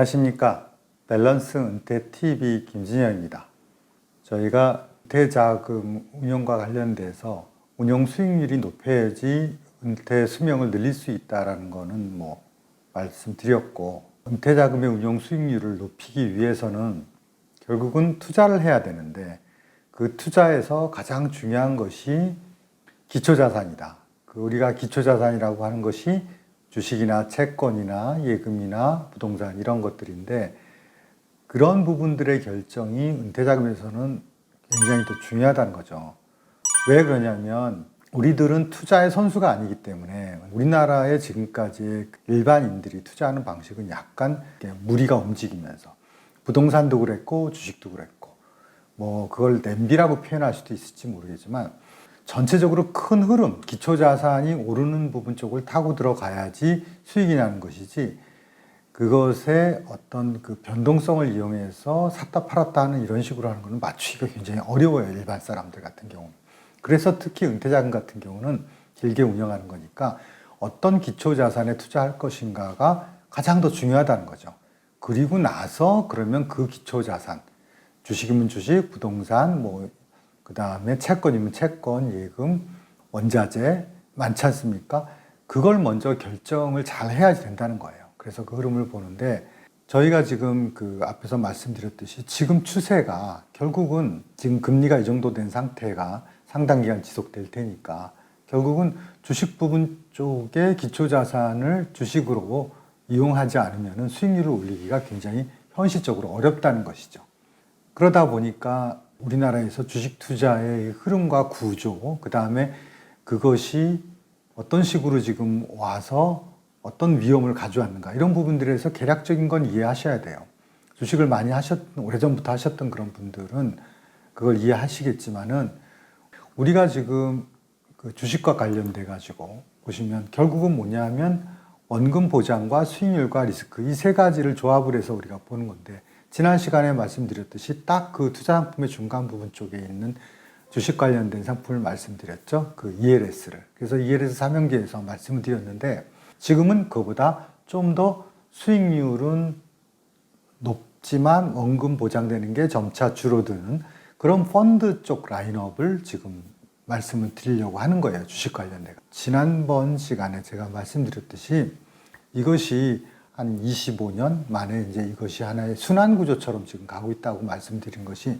안녕하십니까. 밸런스 은퇴 TV 김진영입니다. 저희가 은퇴 자금 운용과 관련돼서 운용 수익률이 높아야지 은퇴 수명을 늘릴 수 있다라는 거는 뭐 말씀드렸고 은퇴 자금의 운용 수익률을 높이기 위해서는 결국은 투자를 해야 되는데 그 투자에서 가장 중요한 것이 기초 자산이다. 그 우리가 기초 자산이라고 하는 것이 주식이나 채권이나 예금이나 부동산 이런 것들인데 그런 부분들의 결정이 은퇴 자금에서는 굉장히 또 중요하다는 거죠. 왜 그러냐면 우리들은 투자의 선수가 아니기 때문에 우리나라의 지금까지 일반인들이 투자하는 방식은 약간 무리가 움직이면서 부동산도 그랬고 주식도 그랬고 뭐 그걸 냄비라고 표현할 수도 있을지 모르겠지만 전체적으로 큰 흐름, 기초 자산이 오르는 부분 쪽을 타고 들어가야지 수익이 나는 것이지 그것의 어떤 그 변동성을 이용해서 샀다 팔았다 하는 이런 식으로 하는 것은 맞추기가 굉장히 어려워요 일반 사람들 같은 경우는. 그래서 특히 은퇴자금 같은 경우는 길게 운영하는 거니까 어떤 기초 자산에 투자할 것인가가 가장 더 중요하다는 거죠. 그리고 나서 그러면 그 기초 자산, 주식이면 주식, 부동산, 뭐 그 다음에 채권이면 채권, 예금, 원자재 많지 않습니까? 그걸 먼저 결정을 잘 해야지 된다는 거예요. 그래서 그 흐름을 보는데 저희가 지금 그 앞에서 말씀드렸듯이 지금 추세가 결국은 지금 금리가 이 정도 된 상태가 상당 기간 지속될 테니까 결국은 주식 부분 쪽에 기초 자산을 주식으로 이용하지 않으면 수익률을 올리기가 굉장히 현실적으로 어렵다는 것이죠. 그러다 보니까 우리나라에서 주식 투자의 흐름과 구조, 그 다음에 그것이 어떤 식으로 지금 와서 어떤 위험을 가져왔는가 이런 부분들에서 개략적인 건 이해하셔야 돼요. 주식을 많이 하셨 오래전부터 하셨던 그런 분들은 그걸 이해하시겠지만은 우리가 지금 그 주식과 관련돼 가지고 보시면 결국은 뭐냐면 원금 보장과 수익률과 리스크 이 세 가지를 조합을 해서 우리가 보는 건데 지난 시간에 말씀드렸듯이 딱 그 투자 상품의 중간 부분 쪽에 있는 주식 관련된 상품을 말씀드렸죠. 그 ELS를. 그래서 ELS 사명기에서 말씀을 드렸는데 지금은 그보다 좀 더 수익률은 높지만 원금 보장되는 게 점차 줄어드는 그런 펀드 쪽 라인업을 지금 말씀을 드리려고 하는 거예요. 주식 관련된. 지난번 시간에 제가 말씀드렸듯이 이것이 한 25년 만에 이제 이것이 하나의 순환 구조처럼 지금 가고 있다고 말씀드린 것이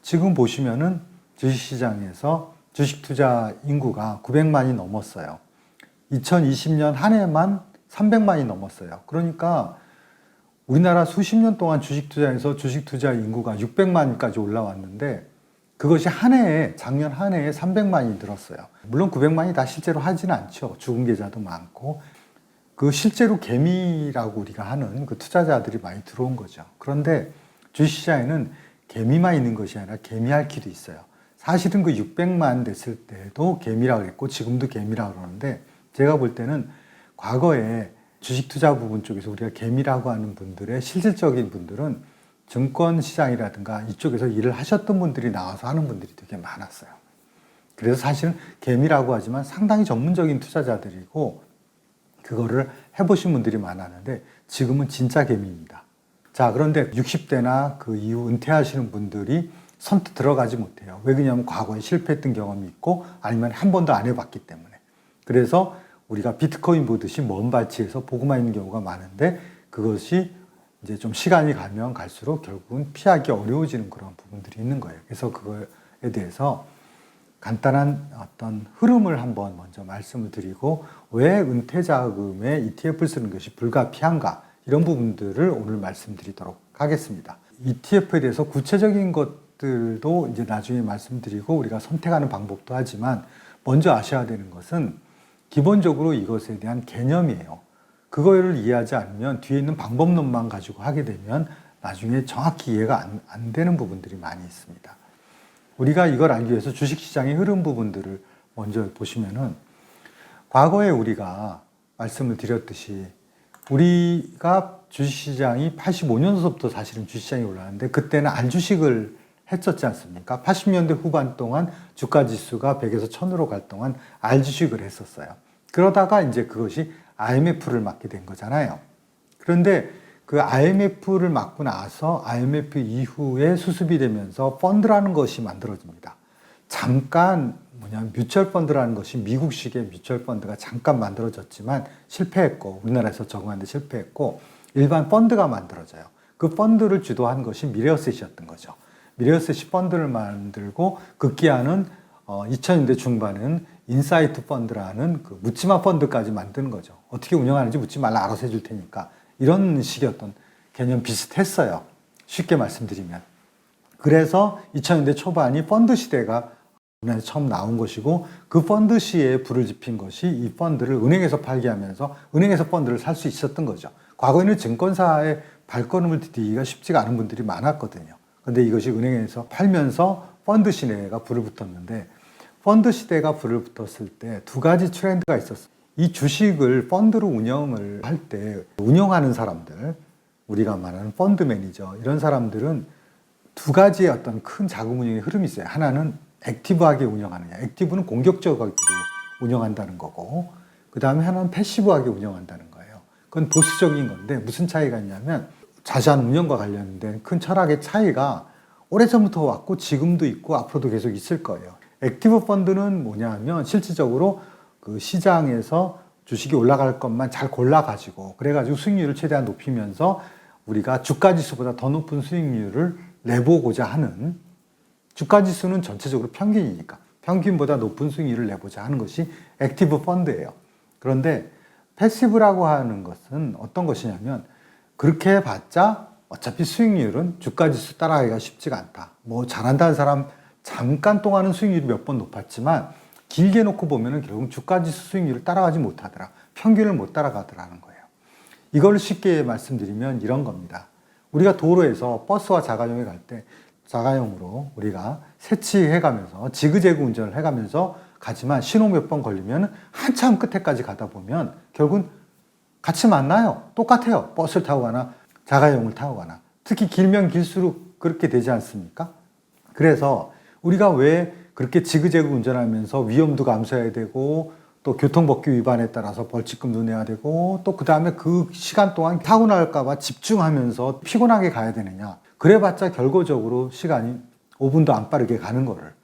지금 보시면은 주식시장에서 주식 투자 인구가 900만이 넘었어요. 2020년 한 해만 300만이 넘었어요. 그러니까 우리나라 수십 년 동안 주식 투자에서 주식 투자 인구가 600만까지 올라왔는데 그것이 한 해에 작년 한 해에 300만이 늘었어요. 물론 900만이 다 실제로 하지는 않죠. 죽은 계좌도 많고 그 실제로 개미라고 우리가 하는 그 투자자들이 많이 들어온 거죠. 그런데 주식시장에는 개미만 있는 것이 아니라 개미알키도 있어요. 사실은 그 600만 됐을 때도 개미라고 그랬고 지금도 개미라고 그러는데 제가 볼 때는 과거에 주식 투자 부분 쪽에서 우리가 개미라고 하는 분들의 실질적인 분들은 증권 시장이라든가 이쪽에서 일을 하셨던 분들이 나와서 하는 분들이 되게 많았어요. 그래서 사실은 개미라고 하지만 상당히 전문적인 투자자들이고 그거를 해보신 분들이 많았는데 지금은 진짜 개미입니다. 자, 그런데 60대나 그 이후 은퇴하시는 분들이 선뜻 들어가지 못해요. 왜 그러냐면 과거에 실패했던 경험이 있고 아니면 한 번도 안 해봤기 때문에. 그래서 우리가 비트코인 보듯이 먼 발치에서 보고만 있는 경우가 많은데 그것이 이제 좀 시간이 가면 갈수록 결국은 피하기 어려워지는 그런 부분들이 있는 거예요. 그래서 그거에 대해서 간단한 어떤 흐름을 한번 먼저 말씀을 드리고 왜 은퇴 자금에 ETF를 쓰는 것이 불가피한가 이런 부분들을 오늘 말씀드리도록 하겠습니다. ETF에 대해서 구체적인 것들도 이제 나중에 말씀드리고 우리가 선택하는 방법도 하지만 먼저 아셔야 되는 것은 기본적으로 이것에 대한 개념이에요. 그거를 이해하지 않으면 뒤에 있는 방법론만 가지고 하게 되면 나중에 정확히 이해가 안, 안 되는 부분들이 많이 있습니다. 우리가 이걸 알기 위해서 주식시장의 흐름 부분들을 먼저 보시면은 과거에 우리가 말씀을 드렸듯이 우리가 주식시장이 85년서부터 사실은 주식시장이 올라왔는데 그때는 알주식을 했었지 않습니까? 80년대 후반 동안 주가 지수가 100에서 1000으로 갈 동안 알주식을 했었어요. 그러다가 이제 그것이 IMF를 맞게 된 거잖아요. 그런데 그 IMF를 맞고 나서 IMF 이후에 수습이 되면서 펀드라는 것이 만들어집니다. 잠깐 뭐냐 뮤추얼 펀드라는 것이 미국식의 뮤추얼 펀드가 잠깐 만들어졌지만 실패했고 우리나라에서 적응하는데 실패했고 일반 펀드가 만들어져요. 그 펀드를 주도한 것이 미래어셋이었던 거죠. 미래어셋이 펀드를 만들고 급기야는 어, 2000년대 중반은 인사이트 펀드라는 그 묻지마 펀드까지 만드는 거죠. 어떻게 운영하는지 묻지 말라 알아서 해줄 테니까 이런 식이었던 개념 비슷했어요. 쉽게 말씀드리면. 그래서 2000년대 초반이 펀드 시대가 우리나라에 처음 나온 것이고 그 펀드 시에 불을 지핀 것이 이 펀드를 은행에서 팔게 하면서 은행에서 펀드를 살 수 있었던 거죠. 과거에는 증권사의 발걸음을 디디기가 쉽지가 않은 분들이 많았거든요. 근데 이것이 은행에서 팔면서 펀드 시대가 불을 붙었는데 펀드 시대가 불을 붙었을 때 두 가지 트렌드가 있었어요. 이 주식을 펀드로 운영을 할 때 운영하는 사람들, 우리가 말하는 펀드 매니저 이런 사람들은 두 가지의 어떤 큰 자금 운영의 흐름이 있어요. 하나는 액티브하게 운영하느냐. 액티브는 공격적으로 운영한다는 거고, 그 다음에 하나는 패시브하게 운영한다는 거예요. 그건 보수적인 건데 무슨 차이가 있냐면 자산 운영과 관련된 큰 철학의 차이가 오래전부터 왔고 지금도 있고 앞으로도 계속 있을 거예요. 액티브 펀드는 뭐냐 하면 실질적으로 그 시장에서 주식이 올라갈 것만 잘 골라가지고 그래가지고 수익률을 최대한 높이면서 우리가 주가 지수보다 더 높은 수익률을 내보고자 하는 주가 지수는 전체적으로 평균이니까 평균보다 높은 수익률을 내보자 하는 것이 액티브 펀드예요. 그런데 패시브라고 하는 것은 어떤 것이냐면 그렇게 해봤자 어차피 수익률은 주가 지수 따라가기가 쉽지가 않다. 뭐 잘한다는 사람 잠깐 동안은 수익률이 몇 번 높았지만 길게 놓고 보면은 결국 주가 지수 수익률을 따라가지 못하더라. 평균을 못 따라가더라는 거예요. 이걸 쉽게 말씀드리면 이런 겁니다. 우리가 도로에서 버스와 자가용에 갈 때 자가용으로 우리가 세치해 가면서 지그재그 운전을 해 가면서 가지만 신호 몇 번 걸리면 한참 끝에까지 가다 보면 결국은 같이 만나요. 똑같아요. 버스를 타고 가나 자가용을 타고 가나. 특히 길면 길수록 그렇게 되지 않습니까? 그래서 우리가 왜 그렇게 지그재그 운전하면서 위험도 감수해야 되고 또 교통법규 위반에 따라서 벌칙금도 내야 되고 또 그 다음에 그 시간 동안 타고 나갈까봐 집중하면서 피곤하게 가야 되느냐. 그래봤자 결과적으로 시간이 5분도 안 빠르게 가는 거를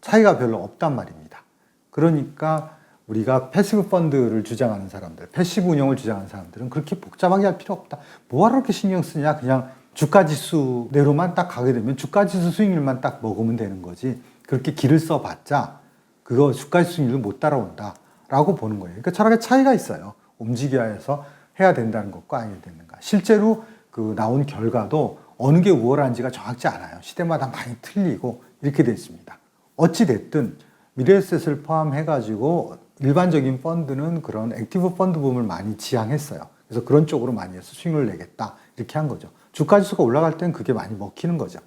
차이가 별로 없단 말입니다. 그러니까 우리가 패시브 펀드를 주장하는 사람들, 패시브 운영을 주장하는 사람들은 그렇게 복잡하게 할 필요 없다. 뭐하러 그렇게 신경 쓰냐? 그냥 주가 지수대로만 딱 가게 되면 주가 지수 수익률만 딱 먹으면 되는 거지. 그렇게 길을 써봤자 그거 주가 지수 수익률을 못 따라온다. 라고 보는 거예요. 그러니까 철학의 차이가 있어요. 움직여야 해서 해야 된다는 것과 아니야 되는가. 실제로 그 나온 결과도 어느 게 우월한지가 정확치 않아요. 시대마다 많이 틀리고 이렇게 돼 있습니다. 어찌 됐든 미래에셋을 포함해 가지고 일반적인 펀드는 그런 액티브 펀드 부분을 많이 지향했어요. 그래서 그런 쪽으로 많이 해서 수익을 내겠다. 이렇게 한 거죠. 주가 지수가 올라갈 땐 그게 많이 먹히는 거죠.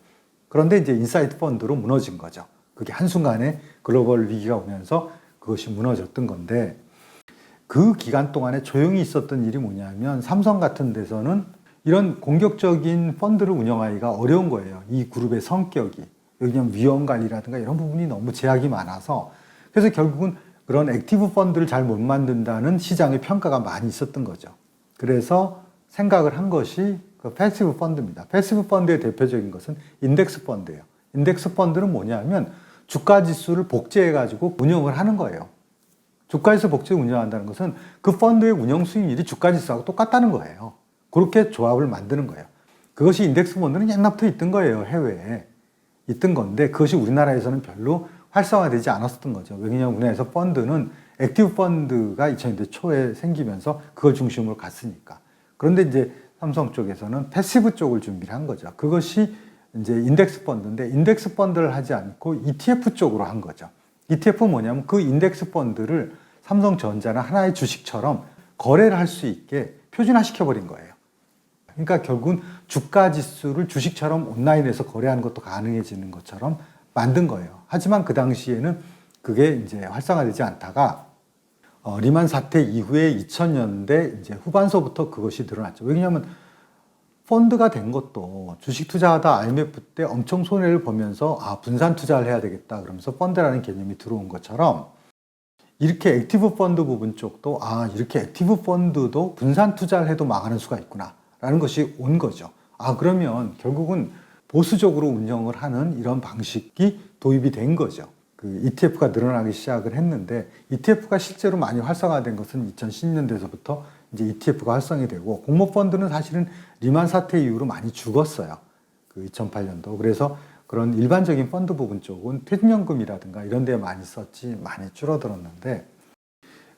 그런데 이제 인사이트 펀드로 무너진 거죠. 그게 한순간에 글로벌 위기가 오면서 그것이 무너졌던 건데 그 기간 동안에 조용히 있었던 일이 뭐냐면 삼성 같은 데서는 이런 공격적인 펀드를 운영하기가 어려운 거예요. 이 그룹의 성격이. 왜냐하면 위험 관리라든가 이런 부분이 너무 제약이 많아서 그래서 결국은 그런 액티브 펀드를 잘 못 만든다는 시장의 평가가 많이 있었던 거죠. 그래서 생각을 한 것이 그 패시브 펀드입니다. 패시브 펀드의 대표적인 것은 인덱스 펀드예요. 인덱스 펀드는 뭐냐면 주가 지수를 복제해 가지고 운영을 하는 거예요. 주가 지수 복제 운영한다는 것은 그 펀드의 운영 수익률이 주가 지수하고 똑같다는 거예요. 그렇게 조합을 만드는 거예요. 그것이 인덱스 펀드는 옛날부터 있던 거예요. 해외에. 있던 건데 그것이 우리나라에서는 별로 활성화되지 않았었던 거죠. 왜냐하면 우리나라에서 펀드는 액티브 펀드가 2000년대 초에 생기면서 그걸 중심으로 갔으니까. 그런데 이제 삼성 쪽에서는 패시브 쪽을 준비를 한 거죠. 그것이 이제 인덱스 펀드인데 인덱스 펀드를 하지 않고 ETF 쪽으로 한 거죠. ETF는 뭐냐면 그 인덱스 펀드를 삼성전자나 하나의 주식처럼 거래를 할 수 있게 표준화 시켜버린 거예요. 그러니까 결국은 주가 지수를 주식처럼 온라인에서 거래하는 것도 가능해지는 것처럼 만든 거예요. 하지만 그 당시에는 그게 이제 활성화되지 않다가 어, 리만 사태 이후에 2000년대 이제 후반서부터 그것이 드러났죠. 왜냐하면 펀드가 된 것도 주식 투자하다 IMF 때 엄청 손해를 보면서 아 분산 투자를 해야 되겠다 그러면서 펀드라는 개념이 들어온 것처럼 이렇게 액티브 펀드 부분 쪽도 아 이렇게 액티브 펀드도 분산 투자를 해도 망하는 수가 있구나 라는 것이 온 거죠. 아, 그러면 결국은 보수적으로 운영을 하는 이런 방식이 도입이 된 거죠. 그 ETF가 늘어나기 시작을 했는데 ETF가 실제로 많이 활성화된 것은 2010년대에서부터 이제 ETF가 활성이 되고 공모 펀드는 사실은 리만 사태 이후로 많이 죽었어요. 그 2008년도. 그래서 그런 일반적인 펀드 부분 쪽은 퇴직연금이라든가 이런 데 많이 썼지 많이 줄어들었는데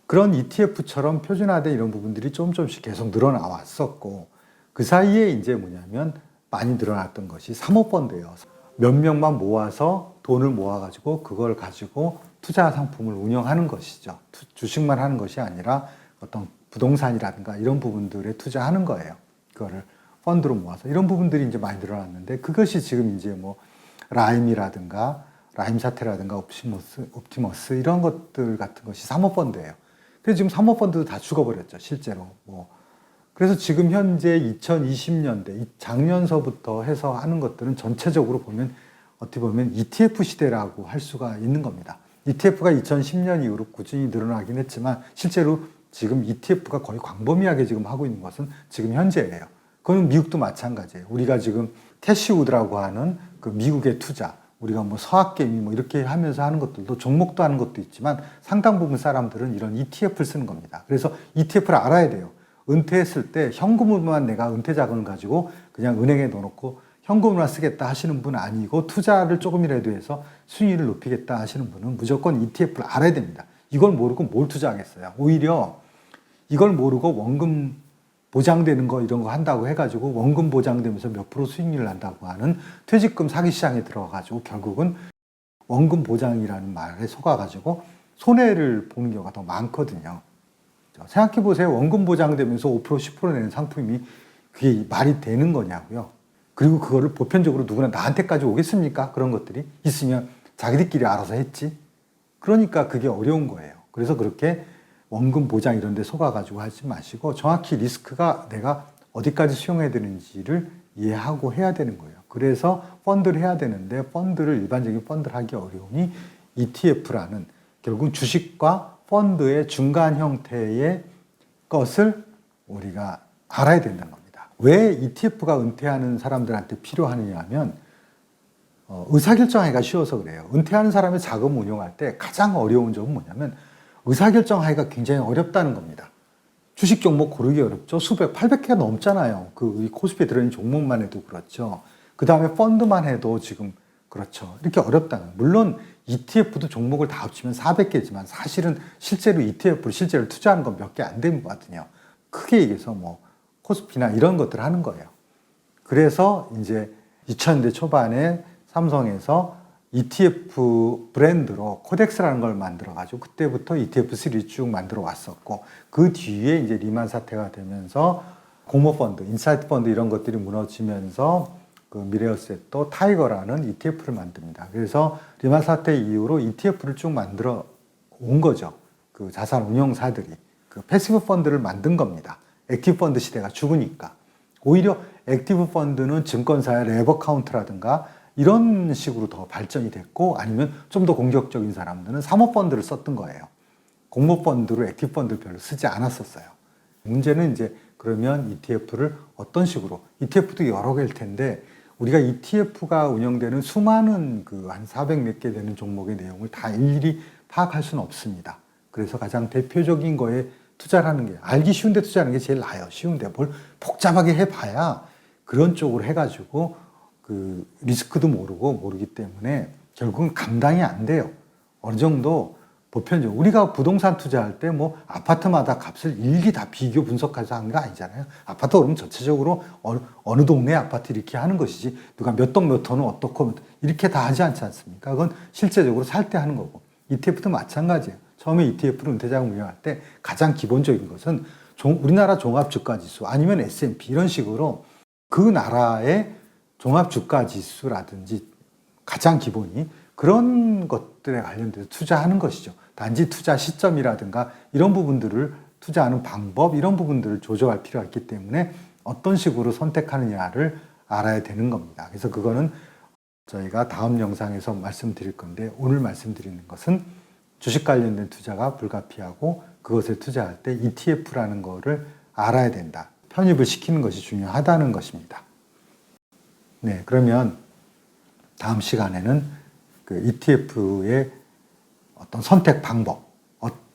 그런 ETF처럼 표준화된 이런 부분들이 조금 조금씩 계속 늘어나 왔었고 그 사이에 이제 뭐냐면 많이 늘어났던 것이 사모펀드예요. 몇 명만 모아서 돈을 모아가지고 그걸 가지고 투자 상품을 운영하는 것이죠. 투- 주식만 하는 것이 아니라 어떤 부동산이라든가 이런 부분들에 투자하는 거예요. 그거를 펀드로 모아서 이런 부분들이 이제 많이 늘어났는데 그것이 지금 이제 뭐 라임이라든가 라임 사태라든가 옵티머스, 옵티머스 이런 것들 같은 것이 사모펀드예요. 그래서 지금 사모펀드도 다 죽어버렸죠, 실제로. 뭐 그래서 지금 현재 2020년대 작년서부터 해서 하는 것들은 전체적으로 보면 어떻게 보면 ETF 시대라고 할 수가 있는 겁니다. ETF가 2010년 이후로 꾸준히 늘어나긴 했지만 실제로 지금 ETF가 거의 광범위하게 지금 하고 있는 것은 지금 현재예요. 그건 미국도 마찬가지예요. 우리가 지금 캐시우드라고 하는 그 미국의 투자, 우리가 뭐 서학개미 뭐 이렇게 하면서 하는 것들도 종목도 하는 것도 있지만 상당 부분 사람들은 이런 ETF를 쓰는 겁니다. 그래서 ETF를 알아야 돼요. 은퇴했을 때 현금으로만 내가 은퇴 자금을 가지고 그냥 은행에 넣어놓고 현금으로만 쓰겠다 하시는 분 아니고 투자를 조금이라도 해서 수익을 높이겠다 하시는 분은 무조건 ETF를 알아야 됩니다. 이걸 모르고 뭘 투자하겠어요. 오히려 이걸 모르고 원금 보장되는 거 이런 거 한다고 해가지고 원금 보장되면서 몇 프로 수익률을 난다고 하는 퇴직금 사기 시장에 들어가가지고 결국은 원금 보장이라는 말에 속아가지고 손해를 보는 경우가 더 많거든요. 생각해 보세요. 원금 보장되면서 5% 10% 내는 상품이 그게 말이 되는 거냐고요. 그리고 그거를 보편적으로 누구나 나한테까지 오겠습니까? 그런 것들이 있으면 자기들끼리 알아서 했지. 그러니까 그게 어려운 거예요. 그래서 그렇게 원금 보장 이런 데 속아가지고 하지 마시고 정확히 리스크가 내가 어디까지 수용해야 되는지를 이해하고 해야 되는 거예요. 그래서 펀드를 해야 되는데 펀드를 일반적인 펀드를 하기 어려우니 ETF라는 결국 주식과 펀드의 중간 형태의 것을 우리가 알아야 된다는 겁니다. 왜 ETF가 은퇴하는 사람들한테 필요하느냐 하면 어, 의사결정하기가 쉬워서 그래요. 은퇴하는 사람의 자금 운용할 때 가장 어려운 점은 뭐냐면 의사결정하기가 굉장히 어렵다는 겁니다. 주식 종목 고르기 어렵죠. 수백, 800개가 넘잖아요. 그 코스피에 들어있는 종목만 해도 그렇죠. 그 다음에 펀드만 해도 지금 그렇죠. 이렇게 어렵다는. 물론 ETF도 종목을 다 합치면 400개지만 사실은 실제로 ETF를 실제로 투자하는 건 몇 개 안 되거든요. 크게 얘기해서 뭐 코스피나 이런 것들 하는 거예요. 그래서 이제 2000년대 초반에 삼성에서 ETF 브랜드로 코덱스라는 걸 만들어 가지고 그때부터 ETF3를 쭉 만들어 왔었고 그 뒤에 이제 리만 사태가 되면서 공모 펀드, 인사이트 펀드 이런 것들이 무너지면서 그 미래어셋도 타이거라는 ETF를 만듭니다. 그래서 리만 사태 이후로 ETF를 쭉 만들어 온 거죠. 그 자산 운용사들이 그 패시브 펀드를 만든 겁니다. 액티브 펀드 시대가 죽으니까. 오히려 액티브 펀드는 증권사의 레버 카운트라든가 이런 식으로 더 발전이 됐고 아니면 좀 더 공격적인 사람들은 사모펀드를 썼던 거예요. 공모펀드로 액티브 펀드를 별로 쓰지 않았었어요. 문제는 이제 그러면 ETF를 어떤 식으로 ETF도 여러 개일 텐데 우리가 ETF가 운영되는 수많은 그 한 400몇 개 되는 종목의 내용을 다 일일이 파악할 수는 없습니다. 그래서 가장 대표적인 거에 투자를 하는 게 알기 쉬운데 투자하는 게 제일 나아요. 쉬운데 뭘 복잡하게 해봐야 그런 쪽으로 해가지고 그 리스크도 모르고 모르기 때문에 결국은 감당이 안 돼요. 어느 정도 보편적으로 우리가 부동산 투자할 때 뭐 아파트마다 값을 일기 다 비교 분석해서 하는 거 아니잖아요. 아파트 그러면 전체적으로 어느, 어느 동네 아파트 이렇게 하는 것이지 누가 몇 동 몇 호는 어떻고 이렇게 다 하지 않지 않습니까? 그건 실제적으로 살 때 하는 거고 ETF도 마찬가지예요. 처음에 ETF를 은퇴자금 운영할 때 가장 기본적인 것은 종- 우리나라 종합주가지수 아니면 S&P 이런 식으로 그 나라의 종합주가지수라든지 가장 기본이 그런 것들에 관련돼서 투자하는 것이죠. 단지 투자 시점이라든가 이런 부분들을 투자하는 방법 이런 부분들을 조정할 필요가 있기 때문에 어떤 식으로 선택하느냐를 알아야 되는 겁니다. 그래서 그거는 저희가 다음 영상에서 말씀드릴 건데 오늘 말씀드리는 것은 주식 관련된 투자가 불가피하고 그것에 투자할 때 ETF라는 거를 알아야 된다. 편입을 시키는 것이 중요하다는 것입니다. 네, 그러면 다음 시간에는 그 ETF의 어떤 선택 방법,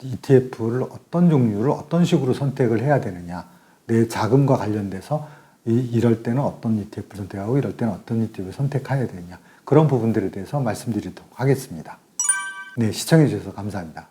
ETF를 어떤 종류를 어떤 식으로 선택을 해야 되느냐, 내 자금과 관련돼서 이, 이럴 때는 어떤 ETF를 선택하고 이럴 때는 어떤 ETF를 선택해야 되느냐 그런 부분들에 대해서 말씀드리도록 하겠습니다. 네, 시청해 주셔서 감사합니다.